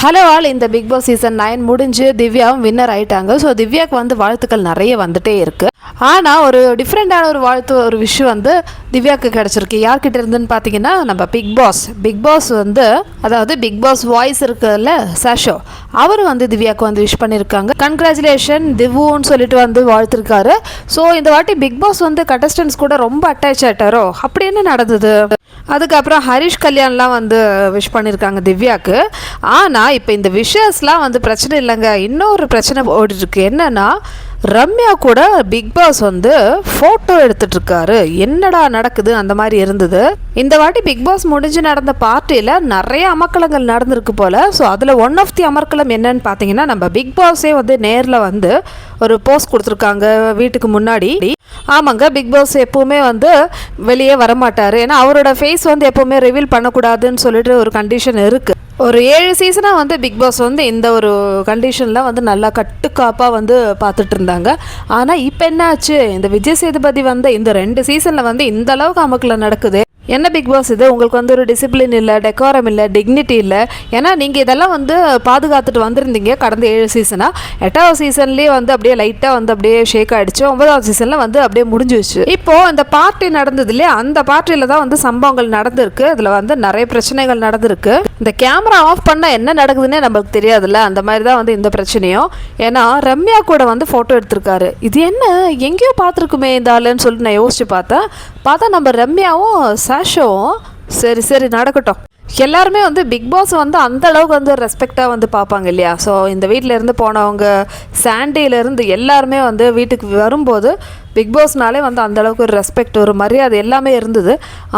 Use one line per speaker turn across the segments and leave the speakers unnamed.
Hello all இந்த Bigg Boss season nine முடிஞ்சு திவ்யாவும் வின்னர் ஆயிட்டாங்க. ஸோ திவ்யாவுக்கு வந்து வாழ்த்துக்கள் நிறைய வந்துட்டே இருக்கு. ஆனால் ஒரு டிஃப்ரெண்டான ஒரு வாழ்த்து ஒரு விஷயம் வந்து திவ்யாவுக்கு கிடச்சிருக்கு. யார்கிட்ட இருந்துன்னு பார்த்தீங்கன்னா நம்ம பிக் பாஸ் பிக் பாஸ் வந்து அதாவது பிக் பாஸ் வாய்ஸ் இருக்குதுல்ல சாஷோ அவர் வந்து திவ்யாவுக்கு வந்து விஷ் பண்ணியிருக்காங்க கங்க்ராச்சுலேஷன் திவ்வுன்னு சொல்லிட்டு வந்து வாழ்த்துருக்காரு. ஸோ இந்த வாட்டி பிக் பாஸ் வந்து கண்டஸ்டன்ஸ் கூட ரொம்ப அட்டாச் ஆகிட்டாரோ அப்படி என்ன நடந்தது? அதுக்கப்புறம் ஹரிஷ் கல்யாண்லாம் வந்து விஷ் பண்ணியிருக்காங்க திவ்யாவுக்கு ஆனால் இப்போ இந்த விஷயஸ்லாம் வந்து பிரச்சனை இல்லைங்க. இன்னொரு பிரச்சனை ஓடிட்டுருக்கு. என்னென்னா என்னன்னா ரம்யா கூட பிக் பாஸ் வந்து ஃபோட்டோ எடுத்துட்டுருக்காரு. என்னடா நடக்குது? அந்த மாதிரி இருந்தது. இந்த வாட்டி பிக் பாஸ் முடிஞ்சு நடந்த பார்ட்டியில் நிறைய அமர்க்கலங்கள் நடந்திருக்கு போல். ஸோ அதில் ஒன் ஆஃப் தி அமர்க்கலம் என்னன்னு பார்த்தீங்கன்னா நம்ம பிக் பாஸே வந்து நேரில் வந்து ஒரு போஸ்ட் கொடுத்துருக்காங்க வீட்டுக்கு முன்னாடி. ஆமாங்க பிக் பாஸ் எப்போவுமே வந்து வெளியே வரமாட்டார். ஏன்னா அவரோட ஃபேஸ் வந்து எப்போவுமே ரிவீல் பண்ணக்கூடாதுன்னு சொல்லிட்டு ஒரு கண்டிஷன் இருக்குது ஒரு ஏழு சீசனாக வந்து பிக் பாஸ் வந்து இந்த ஒரு கண்டிஷனில் வந்து நல்லா கட்டுக்காப்பாக வந்து பார்த்துட்டு இருந்தாங்க. ஆனால் இப்போ என்னாச்சு? இந்த விஜய் சேதுபதி வந்த இந்த ரெண்டு சீசனில் வந்து இந்த அளவுக்கு அமக்கில் நடக்குது. என்ன பிக் பாஸ் இது? உங்களுக்கு வந்து ஒரு டிசிப்ளின் இல்லை டெக்கோரம் இல்லை டிக்னிட்டி இல்லை. ஏன்னா நீங்கள் இதெல்லாம் வந்து பாதுகாத்துட்டு வந்திருந்தீங்க கடந்த ஏழு சீசனாக எட்டாவது சீசன்லேயே வந்து அப்படியே லைட்டாக வந்து அப்படியே ஷேக் ஆகிடுச்சு ஒன்பதாவது சீசனில் வந்து அப்படியே முடிஞ்சிச்சு இப்போது இந்த பார்ட்டி நடந்தது இல்லையா? அந்த பார்ட்டியில் தான் வந்து சம்பவங்கள் நடந்திருக்கு. அதில் வந்து நிறைய பிரச்சனைகள் நடந்திருக்கு. இந்த கேமரா ஆஃப் பண்ணால் என்ன நடக்குதுன்னே நம்மளுக்கு தெரியாதுல்ல. அந்த மாதிரி தான் வந்து இந்த பிரச்சனையும். ஏன்னா ரம்யா கூட வந்து ஃபோட்டோ எடுத்திருக்காரு. இது என்ன? எங்கேயோ பார்த்துருக்குமே இந்த ஆளுன்னு சொல்லிட்டு நான் யோசிச்சு பார்த்தேன். பார்த்தா நம்ம ரம்யாவும் கிளாஷும் சரி சரி நடக்கட்டும். எல்லாருமே வந்து பிக் பாஸ் வந்து அந்த அளவுக்கு வந்து ரெஸ்பெக்டாக வந்து பார்ப்பாங்க இல்லையா? ஸோ இந்த வீட்டில் இருந்து போனவங்க சாண்டிலேருந்து எல்லாருமே வந்து வீட்டுக்கு வரும்போது பிக் பாஸ்னாலே வந்து அந்த அளவுக்கு ஒரு ரெஸ்பெக்ட் ஒரு மரியாதை எல்லாமே இருந்தது.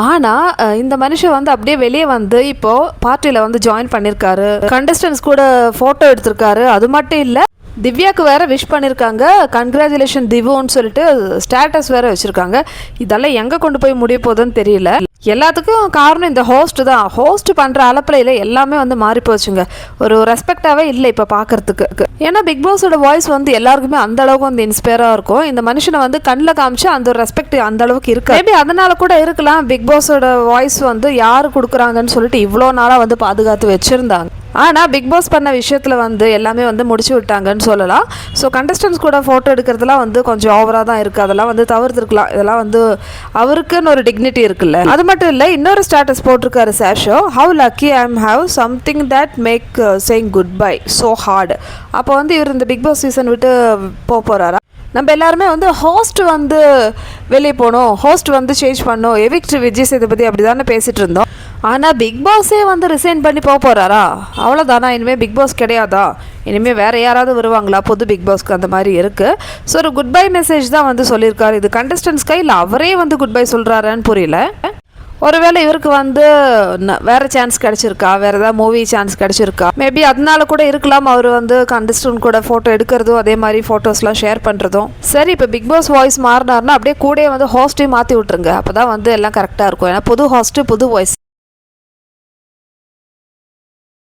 ஆனால் இந்த மனுஷன் வந்து அப்படியே வெளியே வந்து இப்போது பார்ட்டியில் வந்து ஜாயின் பண்ணியிருக்காரு கண்டஸ்டன்ஸ் கூட ஃபோட்டோ எடுத்திருக்காரு. அது மட்டும் இல்லை திவ்யாவுக்கு வேற விஷ் பண்ணியிருக்காங்க கங்க்ராச்சுலேஷன் திவோன்னு சொல்லிட்டு ஸ்டேட்டஸ் வேற வச்சுருக்காங்க. இதெல்லாம் எங்கே கொண்டு போய் முடிய போதுன்னு தெரியல. எல்லாத்துக்கும் காரணம் இந்த ஹோஸ்ட் தான். ஹோஸ்ட் பண்ணுற அலப்பலையில் எல்லாமே வந்து மாறி போச்சுங்க. ஒரு ரெஸ்பெக்டாகவே இல்லை இப்போ பார்க்கறதுக்கு ஏன்னா பிக் பாஸோட வாய்ஸ் வந்து எல்லாருக்குமே அந்த அளவுக்கு வந்து இன்ஸ்பயராக இருக்கும். இந்த மனுஷனை வந்து கண்ணில் காமிச்சு அந்த ஒரு ரெஸ்பெக்ட் அந்த அளவுக்கு இருக்கு மேபி அதனால கூட இருக்கலாம். பிக் பாஸோட வாய்ஸ் வந்து யார் கொடுக்குறாங்கன்னு சொல்லிட்டு இவ்வளோ நாளாக வந்து பாதுகாத்து வச்சுருந்தாங்க. ஆனால் பிக் பாஸ் பண்ண விஷயத்தில் வந்து எல்லாமே வந்து முடிச்சு விட்டாங்கன்னு சொல்லலாம். ஸோ கண்டஸ்டன்ஸ் கூட ஃபோட்டோ எடுக்கிறதுலாம் வந்து கொஞ்சம் ஓவராக தான் இருக்குது அதெல்லாம் வந்து தவிர்த்துருக்கலாம். இதெல்லாம் வந்து அவருக்குன்னு ஒரு டிக்னிட்டி இருக்குல்ல. அது மட்டும் இல்லை இன்னொரு ஸ்டேட்டஸ் போட்டிருக்காரு சேஷோ how lucky I am have something that make saying good bye so hard அப்போ வந்து இவர் இந்த பிக் பாஸ் சீசன் விட்டு போக போகிறாரா நம்ம எல்லாருமே வந்து ஹோஸ்ட் வந்து வெளியே போகணும் ஹோஸ்ட் வந்து சேஞ்ச் பண்ணணும். எவிக்ட் விஜய் சேதுபதி அப்படி தானே பேசிகிட்டு இருந்தோம். ஆனால் பிக் பாஸே வந்து ரிசைன் பண்ணி போக போகிறாரா அவ்வளோதானா இனிமேல் பிக் பாஸ் கிடையாதா? இனிமேல் வேறு யாராவது வருவாங்களா? புது பிக் பாஸ்க்கு அந்த மாதிரி இருக்குது ஸோ ஒரு குட் பை மெசேஜ் தான் வந்து சொல்லியிருக்காரு. இது கண்டஸ்டன்ஸ்க்கா இல்லை அவரே வந்து குட் பை சொல்கிறாரான்னு புரியல. ஒருவேளை இவருக்கு வந்து வேற சான்ஸ் கிடைச்சிருக்கா? வேற ஏதாவது மூவி சான்ஸ் கிடைச்சிருக்கா? மேபி அதனால கூட இருக்கலாம். அவர் வந்து கண்டஸ்டன்ட் கூட ஃபோட்டோ எடுக்கிறதும் அதே மாதிரி ஃபோட்டோஸ்லாம் ஷேர் பண்ணுறதும் சரி இப்போ பிக் பாஸ் வாய்ஸ் மாறினார்னா அப்படியே கூடயே வந்து ஹோஸ்ட்டையும் மாற்றி விட்ருங்க அப்போ தான் வந்து எல்லாம் கரெக்டாக இருக்கும். ஏன்னா புது ஹோஸ்ட்டு புது வாய்ஸ்